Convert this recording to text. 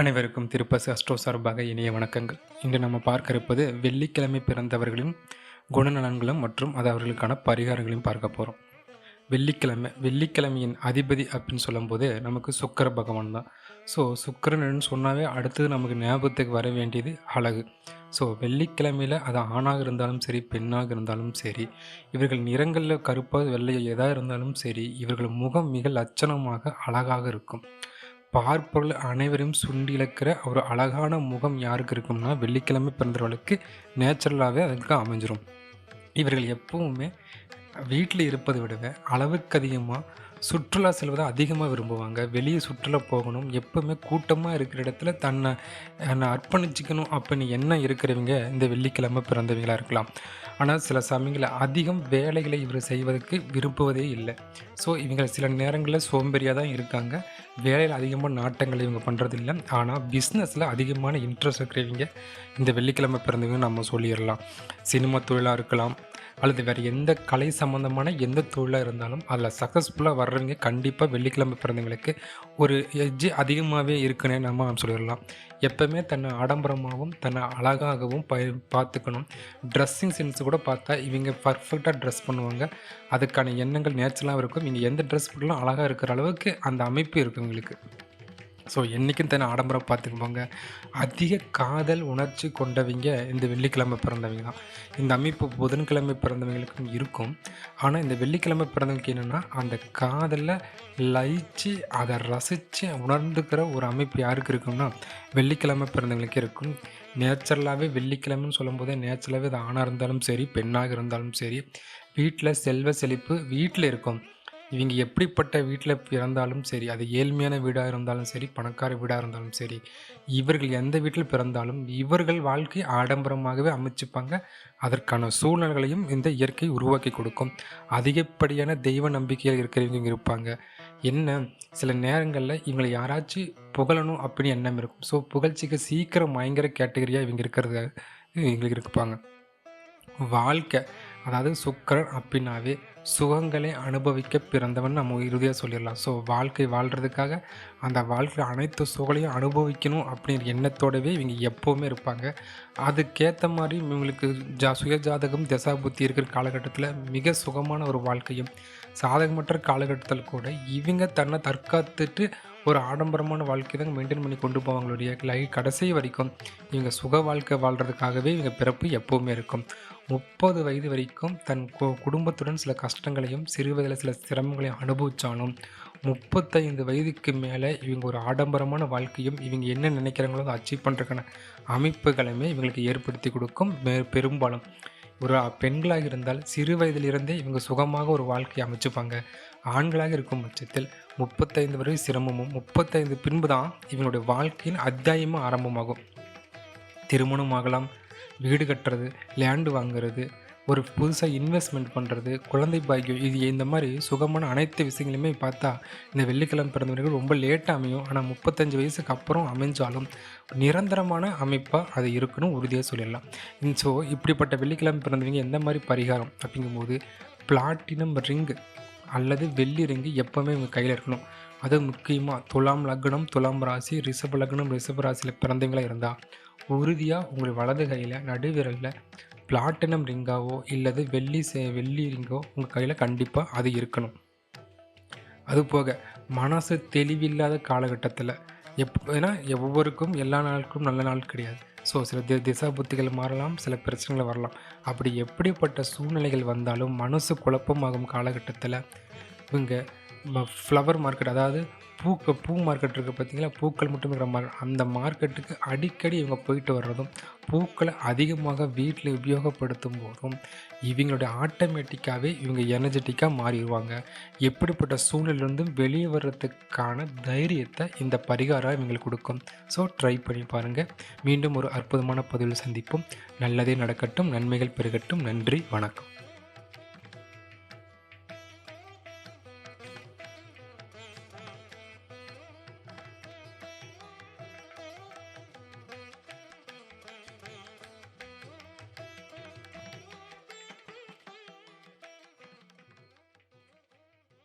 அனைவருக்கும் திருப்பசி அஸ்ட்ரோ சார்பாக இனிய வணக்கங்கள். இன்று நம்ம பார்க்க இருப்பது வெள்ளிக்கிழமை பிறந்தவர்களின் குணநலன்களும் மற்றும் அது அவர்களுக்கான பரிகாரங்களையும் பார்க்க போகிறோம் வெள்ளிக்கிழமை வெள்ளிக்கிழமையின் அதிபதி அப்படின்னு சொல்லும்போது நமக்கு சுக்கர பகவான் தான். ஸோ சுக்கரன் சொன்னாவே அடுத்தது நமக்கு ஞாபகத்துக்கு வர வேண்டியது அழகு. ஸோ வெள்ளிக்கிழமையில் அது ஆணாக இருந்தாலும் சரி பெண்ணாக இருந்தாலும் சரி இவர்கள் நிறங்களில் கருப்பாக வெள்ளையோ எதாக இருந்தாலும் சரி இவர்கள் முகம் மிக லட்சணமாக அழகாக இருக்கும். பார்ப்பவர்கள் அனைவரையும் சுண்டி இழக்கிற ஒரு அழகான முகம் யாருக்கு இருக்கும்னா வெள்ளிக்கிழமை பிறந்தவர்களுக்கு நேச்சுரலாகவே அதுக்கு அமைஞ்சிரும். இவர்கள் எப்பவுமே வீட்டில் இருப்பதை விடவே அளவுக்கு அதிகமாக சுற்றுலா செல்வதை அதிகமாக விரும்புவாங்க. வெளியே சுற்றுலா போகணும். எப்போவுமே கூட்டமாக இருக்கிற இடத்துல தன்னை என்னை அர்ப்பணிச்சிக்கணும். அப்படின்னு என்ன இருக்கிறவங்க? இந்த வெள்ளிக்கிழமை பிறந்தவங்களாக இருக்கலாம். ஆனால் சில சமயங்களில் அதிகம் வேலைகளை இவர் செய்வதற்கு விரும்புவதே இல்லை. ஸோ இவங்க சில நேரங்களில் சோம்பேறியாக தான் இருக்காங்க. வேலையில் அதிகமாக நாட்டங்கள் இவங்க பண்ணுறது இல்லை ஆனால் பிஸ்னஸில் அதிகமான இன்ட்ரெஸ்ட் இருக்கிறவங்க இந்த வெள்ளிக்கிழமை பிறந்தவங்க நம்ம சொல்லிடலாம். சினிமா தொழிலாக இருக்கலாம். அல்லது வேறு எந்த கலை சம்மந்தமான எந்த தொழிலாக இருந்தாலும் அதில் சக்ஸஸ்ஃபுல்லாக வர்றவங்க கண்டிப்பாக வெள்ளிக்கிழமை பிறந்தவங்களுக்கு ஒரு எஜ்ஜு அதிகமாகவே இருக்குன்னே நம்ம சொல்லிடலாம். எப்போவுமே தன்னை ஆடம்பரமாகவும் தன்னை அழகாகவும் ப பார்த்துக்கணும். ட்ரெஸ்ஸிங் சென்ஸ் கூட பார்த்தா இவங்க பர்ஃபெக்டாக ட்ரெஸ் பண்ணுவாங்க. அதுக்கான எண்ணங்கள் நேச்சுரலாக இருக்கும். இவங்க எந்த ட்ரெஸ் போட்டாலும் அழகாக இருக்கிற அளவுக்கு அந்த அமைப்பு இருக்கும் இவங்களுக்கு. ஸோ என்றைக்கும் தன்னை ஆடம்பரம் பார்த்துக்குவாங்க அதிக காதல் உணர்ச்சி கொண்டவங்க இந்த வெள்ளிக்கிழமை பிறந்தவங்க தான். இந்த அமைப்பு புதன்கிழமை பிறந்தவங்களுக்கும் இருக்கும். ஆனால் இந்த வெள்ளிக்கிழமை பிறந்தவங்க என்னென்னா அந்த காதலில் லயிச்சு அதை ரசித்து உணர்ந்துக்கிற ஒரு அமைப்பு யாருக்கு இருக்கும்னா வெள்ளிக்கிழமை பிறந்தவங்களுக்கு இருக்கும். நேச்சுரலாகவே வெள்ளிக்கிழமைன்னு சொல்லும்போதே நேச்சுரலாகவே அது ஆணாக இருந்தாலும் சரி பெண்ணாக இருந்தாலும் சரி வீட்டில் செல்வ செழிப்பு வீட்டில் இருக்கும். இவங்க எப்படிப்பட்ட வீட்டில் பிறந்தாலும் சரி அது ஏழ்மையான வீடாக இருந்தாலும் சரி பணக்கார வீடாக இருந்தாலும் சரி இவர்கள் எந்த வீட்டில் பிறந்தாலும் இவர்கள் வாழ்க்கை ஆடம்பரமாகவே அமைச்சுப்பாங்க. அதற்கான சூழ்நிலைகளையும் இந்த இயற்கை உருவாக்கி கொடுக்கும். அதிகப்படியான தெய்வ நம்பிக்கையில் இருக்கிறவங்க இருப்பாங்க. என்ன சில நேரங்களில் இவங்களை யாராச்சும் புகழணும் அப்படின்னு எண்ணம் இருக்கும். ஸோ புகழ்ச்சிக்கு சீக்கிரம் பயங்கர கேட்டகரியாக இவங்க இருக்கிறது இவங்களுக்கு இருப்பாங்க. வாழ்க்கை அதாவது சுக்கரன் அப்படின்னாவே சுகங்களை அனுபவிக்க பிறந்தவன் நம்ம இறுதியாக சொல்லிடலாம். ஸோ வாழ்க்கை வாழ்கிறதுக்காக அந்த வாழ்க்கை அனைத்து சுகங்களையும் அனுபவிக்கணும் அப்படிங்கிற எண்ணத்தோடவே இவங்க எப்போவுமே இருப்பாங்க. அதுக்கேற்ற மாதிரி இவங்களுக்கு ஜா சுயஜாதகம் தசா புத்தி இருக்கிற காலகட்டத்தில் மிக சுகமான ஒரு வாழ்க்கையும் சாதகமற்ற காலகட்டத்தில் கூட இவங்க தன்னை தற்காத்துட்டு ஒரு ஆடம்பரமான வாழ்க்கை தான் மெயின்டைன் பண்ணி கொண்டு போவாங்களுடைய லை கடைசி வரைக்கும் இவங்க சுக வாழ்க்கை வாழ்கிறதுக்காகவே இவங்க பிறப்பு எப்போவுமே இருக்கும். முப்பது வயது வரைக்கும் தன் குடும்பத்துடன் சில கஷ்டங்களையும் சிறு வயதில் சில சிரமங்களையும் அனுபவித்தாலும் முப்பத்தைந்து வயதுக்கு மேலே இவங்க ஒரு ஆடம்பரமான வாழ்க்கையும் இவங்க என்ன நினைக்கிறாங்களோ அதை அச்சீவ் பண்ணுறதுக்கான அமைப்புகளுமே இவங்களுக்கு ஏற்படுத்தி கொடுக்கும். பெரும்பாலும் ஒரு பெண்களாக இருந்தால் சிறு வயதிலிருந்தே இவங்க சுகமாக ஒரு வாழ்க்கையை அமைச்சுப்பாங்க. ஆண்களாக இருக்கும் பட்சத்தில் முப்பத்தைந்து வரை சிரமமும் முப்பத்தைந்து பின்பு தான் இவனுடைய வாழ்க்கையின் அத்தியாயமும் ஆரம்பமாகும். திருமணம் ஆகலாம் வீடு கட்டுறது லேண்டு வாங்குறது ஒரு புதுசாக இன்வெஸ்ட்மெண்ட் பண்ணுறது குழந்தை பாக்கியம் இது இந்த மாதிரி சுகமான அனைத்து விஷயங்களுமே பார்த்தா இந்த வெள்ளிக்கிழமை பிறந்தவர்கள் ரொம்ப லேட்டாக அமையும். ஆனால் முப்பத்தஞ்சு வயசுக்கு அப்புறம் அமைஞ்சாலும் நிரந்தரமான அமைப்பாக அது இருக்குன்னு உறுதியாக சொல்லிடலாம். ஸோ இப்படிப்பட்ட வெள்ளிக்கிழமை பிறந்தவங்க எந்த மாதிரி பரிகாரம்? அப்படிங்கும்போது பிளாட்டினம் ரிங்கு அல்லது வெள்ளி ரிங்கு எப்போவுமே உங்கள் கையில் இருக்கணும். அது முக்கியமாக துலாம் லக்னம் துலாம் ராசி ரிஷப லக்னம் ரிஷப ராசியில் பிறந்தவங்களாக இருந்தால் உறுதியாக உங்கள் வலது கையில் நடுவிரலில் பிளாட்டினம் ரிங்காவோ இல்லது வெள்ளி சே வெள்ளி ரிங்கோ உங்கள் கையில் கண்டிப்பாக அது இருக்கணும். அதுபோக மனசு தெளிவில்லாத காலகட்டத்தில் எப் ஏன்னா ஒவ்வொருக்கும் எல்லா நாளுக்கும் நல்ல நாள் கிடையாது. ஸோ சில தி திசா புத்திகள் மாறலாம் சில பிரச்சனைகள் வரலாம். அப்படி எப்படிப்பட்ட சூழ்நிலைகள் வந்தாலும் மனசு குழப்பமாகும் காலகட்டத்தில் இவங்க ஃப்ளவர் மார்க்கெட் அதாவது பூக்க பூ மார்க்கெட் இருக்குது பார்த்திங்களா? பூக்கள் மட்டும் இருக்கிற மார்க்கெட் அந்த மார்க்கெட்டுக்கு அடிக்கடி இவங்க போயிட்டு வர்றதும் பூக்களை அதிகமாக வீட்டில் உபயோகப்படுத்தும் போதும் இவங்களுடைய ஆட்டோமேட்டிக்காகவே இவங்க எனர்ஜெட்டிக்காக மாறிடுவாங்க. எப்படிப்பட்ட சூழ்நிலிருந்தும் வெளியே வர்றதுக்கான தைரியத்தை இந்த பரிகாரம் இவங்களுக்கு கொடுக்கும். ஸோ ட்ரை பண்ணி பாருங்கள் மீண்டும் ஒரு அற்புதமான பதிவில் சந்திப்போம். நல்லதே நடக்கட்டும் நன்மைகள் பெருகட்டும். நன்றி வணக்கம்.